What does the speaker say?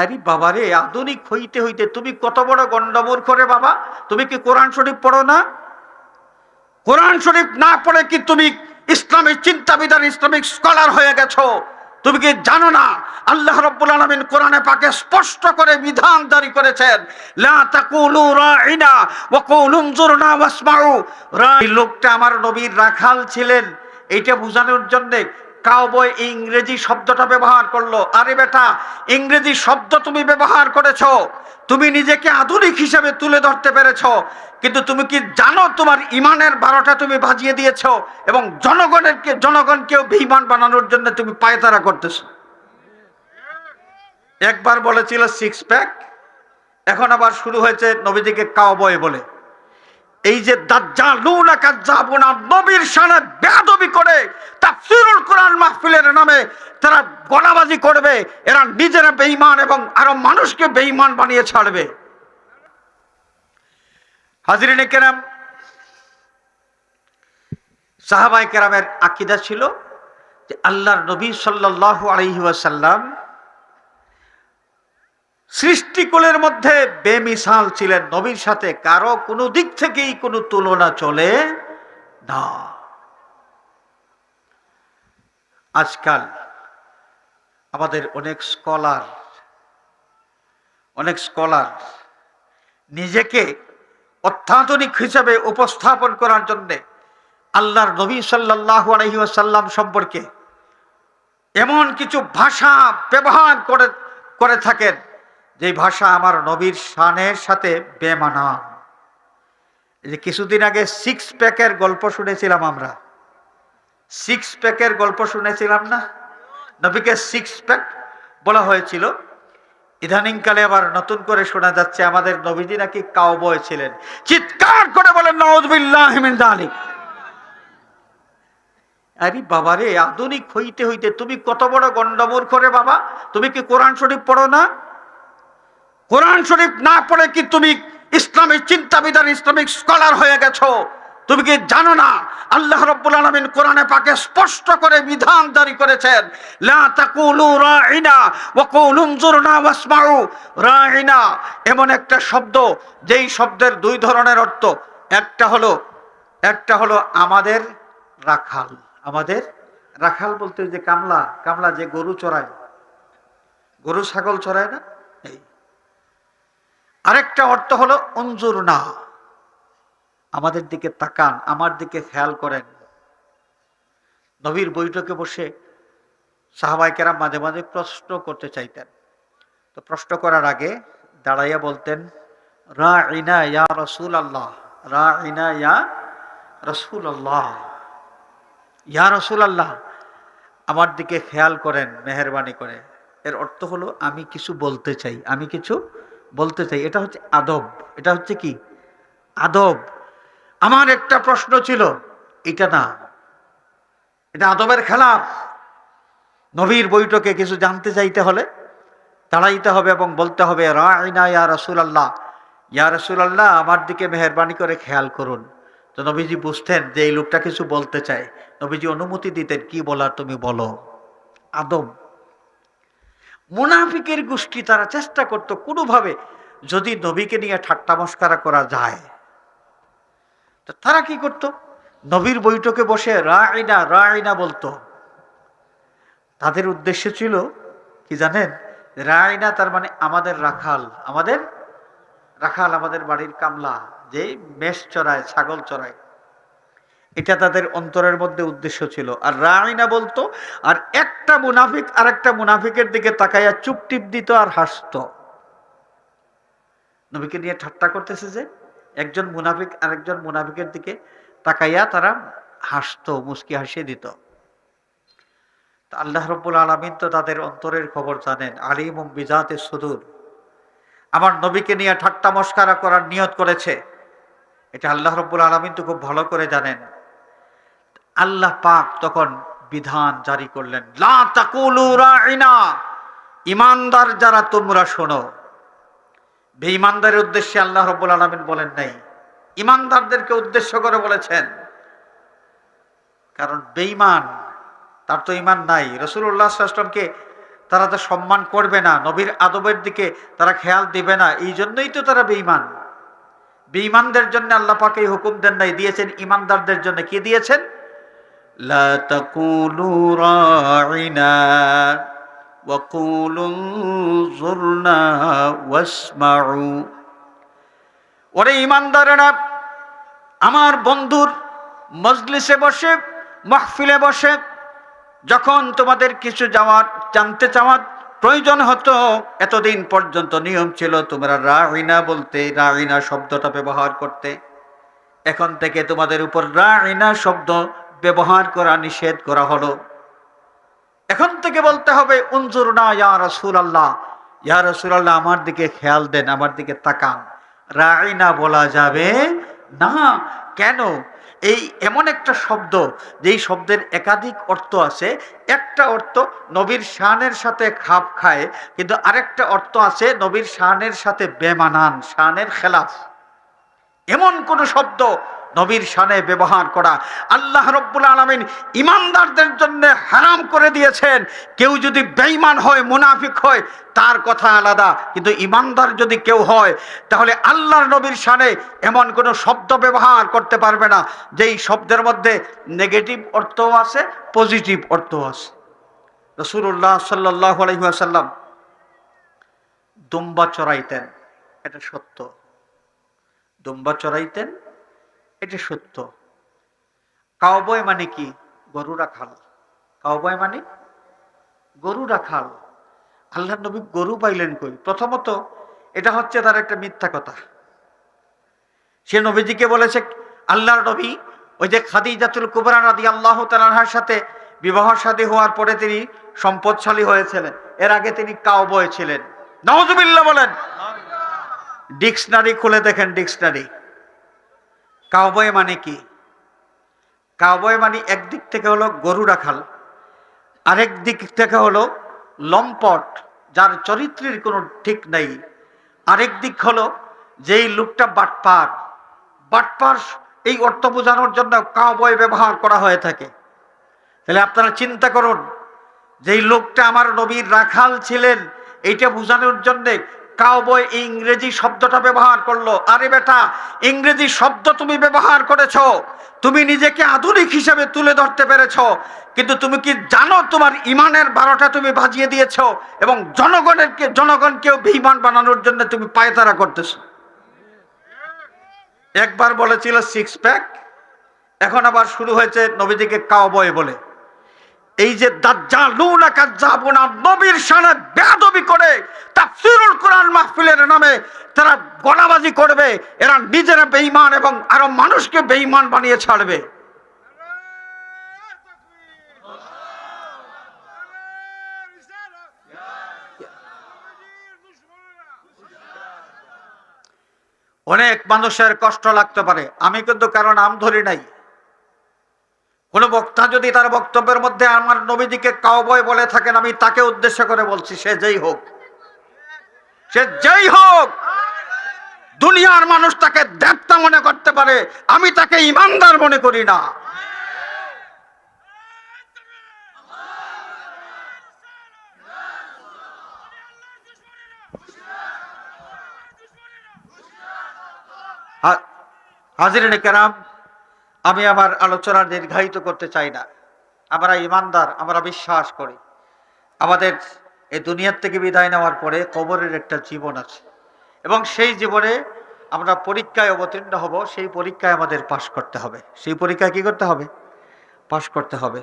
আরে বাবা রে আধুনিক হইতে হইতে তুমি কত বড় গন্ডমূর করে বাবা? তুমি কি কোরআন শরীফ পড়ো না? কোরআন শরীফ না পড়ে কি তুমি ইসলামিক চিন্তাবিদার, ইসলামিক স্কলার হয়ে গেছো? তুমি কি জানো না? আল্লাহ রাব্বুল আলামিন কোরআনে পাকে স্পষ্ট করে বিধান জারি করেছেন লোকটা আমার নবীর রাখাল ছিলেন, এইটা বোঝানোর জন্য কাউবয় ইংরেজি শব্দটা ব্যবহার করল। আরে বেটা, ইংরেজি শব্দ তুমি ব্যবহার করেছ। তুমি নিজেকে আধুনিক হিসেবে তুলে ধরতে পেরেছ। কিন্তু তুমি কি জানো তোমার ইমানের বারোটা তুমি বাজিয়ে দিয়েছ এবং জনগণেরকে জনগণকেও বেঈমান বানানোর জন্য তুমি পায়তারা করতেছো? একবার বলেছিল সিক্স প্যাক এখন আবার শুরু হয়েছে নবীজিকে কাউবয় বলে। এই যে দাজ্জালুনা কাজ্জাবুনা নবীর শানে বেয়াদবি করে তাফসীরুল কোরআন মাহফিলের নামে তারা গলাবাজি করবে, এরা নিজেরা বেঈমান এবং আরও মানুষকে বেঈমান বানিয়ে ছাড়বে। হাজরিনে কেরাম সাহাবাই কেরামের আকিদা ছিল যে আল্লাহর নবী সাল্লাল্লাহু আলাইহি ওয়াসাল্লাম সৃষ্টিকুলের মধ্যে বেমিসাল ছিলেন নবীর সাথে, কারও কোনো দিক থেকেই কোনো তুলনা চলে না। আজকাল আমাদের অনেক স্কলার অনেক স্কলার নিজেকে অত্যাধুনিক হিসেবে উপস্থাপন করার জন্যে আল্লাহর নবী সাল্লাহ আলহিউসাল্লাম সম্পর্কে এমন কিছু ভাষা ব্যবহার করে করে থাকেন। যে ভাষা আমার নবীর শানের সাথে বেমানা। যে কিছুদিন আগে সিক্স প্যাকের গল্প শুনেছিলাম আমরা। সিক্স প্যাকের গল্প শুনেছিলাম না? নবীকে সিক্স প্যাক বলা হয়েছিল। ইদানিংকালে আবার নতুন করে শোনা যাচ্ছে, আমাদের নবীজি নাকি কাউবয় ছিলেন। চিৎকার করে বলেন আলিক আরে বাবারে আধুনিক হইতে হইতে তুমি কত বড় গন্ডমূর করে বাবা। তুমি কি কোরআন শরীফ পড়ো না? কোরআন শরীফ না পড়ে কি তুমি ইসলামিক চিন্তাবিদার ইসলামিক স্কলার হয়ে গেছো? তুমি কি জানো না? আল্লাহ রাব্বুল আলামিন কোরআনে পাকে স্পষ্ট করে বিধান জারি করেছেন এমন একটা শব্দ, যেই শব্দের দুই ধরনের অর্থ, একটা হলো একটা হলো আমাদের রাখাল। আমাদের রাখাল বলতে যে কামলা কামলা যে গরু চড়ায়। গরু ছাগল চড়ায় না? আরেকটা অর্থ হলো, অঞ্জুর না। আমাদের দিকে তাকান, আমার দিকে খেয়াল করেন। নবীর বৈঠকে বসে সাহাবাইকেরা মাঝে মাঝে প্রশ্ন করতে চাইতেন। তো প্রশ্ন করার আগে দাঁড়াইয়া বলতেন রা ইনা ইয়া রসুল আল্লাহ রা ইনা ইয়া রসুল আল্লাহ ইয়া রসুল আল্লাহ আমার দিকে খেয়াল করেন, মেহরবানি করে। এর অর্থ হলো, আমি কিছু বলতে চাই, আমি কিছু বলতে চাই, এটা হচ্ছে আদব। এটা হচ্ছে কি? আদব। আমার একটা প্রশ্ন ছিল, এটা না। এটা আদবের খেলাফ। নবীর বৈঠকে কিছু জানতে চাইতে হলে দাঁড়াইতে হবে এবং বলতে হবে, রাইনা ইয়া রসুল আল্লাহ ইয়া রসুল আল্লাহ আমার দিকে মেহরবানি করে খেয়াল করুন। তো নবীজি বুঝতেন যে এই লোকটা কিছু বলতে চায়। নবীজি অনুমতি দিতেন, কি বলার তুমি বলো? আদব। মুনাফিকের গোষ্ঠী তারা চেষ্টা করতো কোনোভাবে যদি নবীকে নিয়ে ঠাট্টা মস্কারা করা যায়। তারা কি করত? নবীর বৈঠকে বসে রাইনা রাইনা বলতো। তাদের উদ্দেশ্য ছিল, কি জানেন? রাইনা তার মানে আমাদের রাখাল আমাদের রাখাল আমাদের বাড়ির কামলা যে মেষ চড়ায়, ছাগল চড়ায়। এটা তাদের অন্তরের মধ্যে উদ্দেশ্য ছিল। আর রাইনা বলতো, আর একটা মুনাফিক আর একটা মুনাফিকের দিকে তাকাইয়া চুপ টিপ দিত আর হাসত। নবীকে নিয়ে ঠাট্টা করতেছে যে, একজন মুনাফিক আরেকজন মুনাফিকের দিকে তাকাইয়া তারা হাসতো মুস্কি হাসিয়ে দিত। আল্লাহ রব্বুল আলমিন তো তাদের অন্তরের খবর জানেন আলিম বিজাতে সুদূর। আমার নবীকে নিয়ে ঠাট্টা মস্কারা করার নিয়ত করেছে। এটা আল্লাহ রব্বুল আলমিন তো খুব ভালো করে জানেন। আল্লাহ পাক তখন বিধান জারি করলেন ইমানদার যারা তোমরা শোনো। বেঈমানদারের উদ্দেশ্যে আল্লাহ রব্বুল আলমিন বলেন নাই। ইমানদারদেরকে উদ্দেশ্য করে বলেছেন। কারণ বেঈমান, তার তো ইমান নাই। রসুল্লাহ আসলামকে তারা তো সম্মান করবে না, নবীর আদবের দিকে তারা খেয়াল দিবে না এই জন্যই তো তারা বেঈমান। বেঈমানদের জন্য আল্লাহ পাক হুকুম দেন নাই, দিয়েছেন ইমানদারদের জন্য। কি দিয়েছেন? লা তাকুলু রাইনা ওয়াকুলু জুরনা ওয়াসমাউ। ওরে ইমানদারেরা আমার বন্ধুর মজলিসে বসে, মাহফিলে বসে, যখন তোমাদের কিছু যাওয়ার জানতে চাওয়ার প্রয়োজন হতো, এতদিন পর্যন্ত নিয়ম ছিল তোমরা রাইনা বলতে রাইনা শব্দটা ব্যবহার করতে। এখন থেকে তোমাদের উপর রাইনা শব্দ ব্যবহার করা, নিষেধ করা হলো। এখন থেকে বলতে হবে, উনজুর না ইয়া রসুল আল্লাহ ইয়া রসুল আল্লাহ আমার দিকে খেয়াল দেন, আমার দিকে তাকান। রাইনা বলা যাবে না। কেন? এই এমন একটা শব্দ, যেই শব্দের একাধিক অর্থ আছে। একটা অর্থ নবীর শানের সাথে খাপ খায়, কিন্তু আরেকটা অর্থ আছে নবীর শানের সাথে বেমানান, শানের খেলাফ। এমন কোন শব্দ নবীর শানে ব্যবহার করা। আল্লাহ রব্বুল আলমিন ইমানদারদের জন্য হারাম করে দিয়েছেন। কেউ যদি বেঈমান হয়, মুনাফিক হয়, তার কথা আলাদা। কিন্তু ইমানদার যদি কেউ হয়, তাহলে আল্লাহর নবীর শানে এমন কোনো শব্দ ব্যবহার করতে পারবে না, যেই শব্দের মধ্যে নেগেটিভ অর্থও আছে, পজিটিভ অর্থও আছে। রসুল্লাহ সাল্লাহ আলহিহাসাল্লাম দুম্বা চড়াইতেন। এটা সত্য। দুম্বা চড়াইতেন এটা সত্য। কাউবয় মানে কি? গরু রাখাল কাউবয় মানে গরু রাখাল আল্লাহ নবী গরু পাইলেন কই? প্রথমত এটা হচ্ছে তার একটা মিথ্যা কথা। সে নবীজিকে বলেছে, আল্লাহর নবী ওই যে খাদিজাতুল কুবরা রাদি আল্লাহ তালাহার সাথে বিবাহ সাদী হওয়ার পরে তিনি সম্পদশালী হয়েছিলেন। এর আগে তিনি কাউবয় ছিলেন। নওয়াজুবিল্লাহ বলেন। ডিকশনারি খুলে দেখেন ডিকশনারি কাউবয় মানে কি? কাউবয় মানে একদিক থেকে হলো গরু রাখাল আরেক দিক থেকে হলো লম্পট, যার চরিত্রের কোনো ঠিক নেই। আরেক দিক হলো যেই লোকটা বাটপার বাটপার এই অর্থ বোঝানোর জন্য কাউবয় ব্যবহার করা হয়ে থাকে। তাহলে আপনারা চিন্তা করুন, যেই লোকটা আমার নবীর রাখাল ছিলেন, এইটা বোঝানোর জন্যে কাউবয় ইংরেজি শব্দটা ব্যবহার করল। আরে বেটা, ইংরেজি শব্দ তুমি ব্যবহার করেছ। তুমি নিজেকে আধুনিক হিসেবে তুলে ধরতে পেরেছ। কিন্তু তুমি কি জানো তোমার ইমানের বারোটা তুমি বাজিয়ে দিয়েছ এবং জনগণেরকে জনগণকেও বেইমান বানানোর জন্য তুমি পায়তারা করতেছ? একবার বলেছিল সিক্স প্যাক এখন আবার শুরু হয়েছে নবীজিকে কাউবয় বলে। এই যে দাজ্জালুনা কাজ্জাবুনা নবীর শানে বেয়াদবি করে তাফসীরুল কোরআন মাহফিলের নামে তারা গলাবাজি করবে। এরা নিজেরা বেঈমান এবং আরও মানুষকে বেঈমান বানিয়ে ছাড়বে। অনেক মানুষের কষ্ট লাগতে পারে। আমি কিন্তু কারণ নাম ধরি নাই। কোন বক্তা যদি তার বক্তব্যের মধ্যে আমার নবীজিকে কাউবয় বলে থাকেন, আমি তাকে উদ্দেশ্য করে বলছি, সে যেই হোক, সে যেই হোক, দুনিয়ার মানুষ তাকে দেবতা মনে করতে পারে, আমি তাকে ইমানদার মনে করি না। হাজির কেরাম আমি আমার আলোচনা দীর্ঘায়িত করতে চাই না। আমরা ইমানদার, আমরা বিশ্বাস করি। আমাদের এই দুনিয়ার থেকে বিদায় নেওয়ার পরে কবরের একটা জীবন আছে। এবং সেই জীবনে আমরা পরীক্ষায় অবতীর্ণ হব, সেই পরীক্ষায় আমাদের পাশ করতে হবে। সেই পরীক্ষায় কি করতে হবে? পাশ করতে হবে।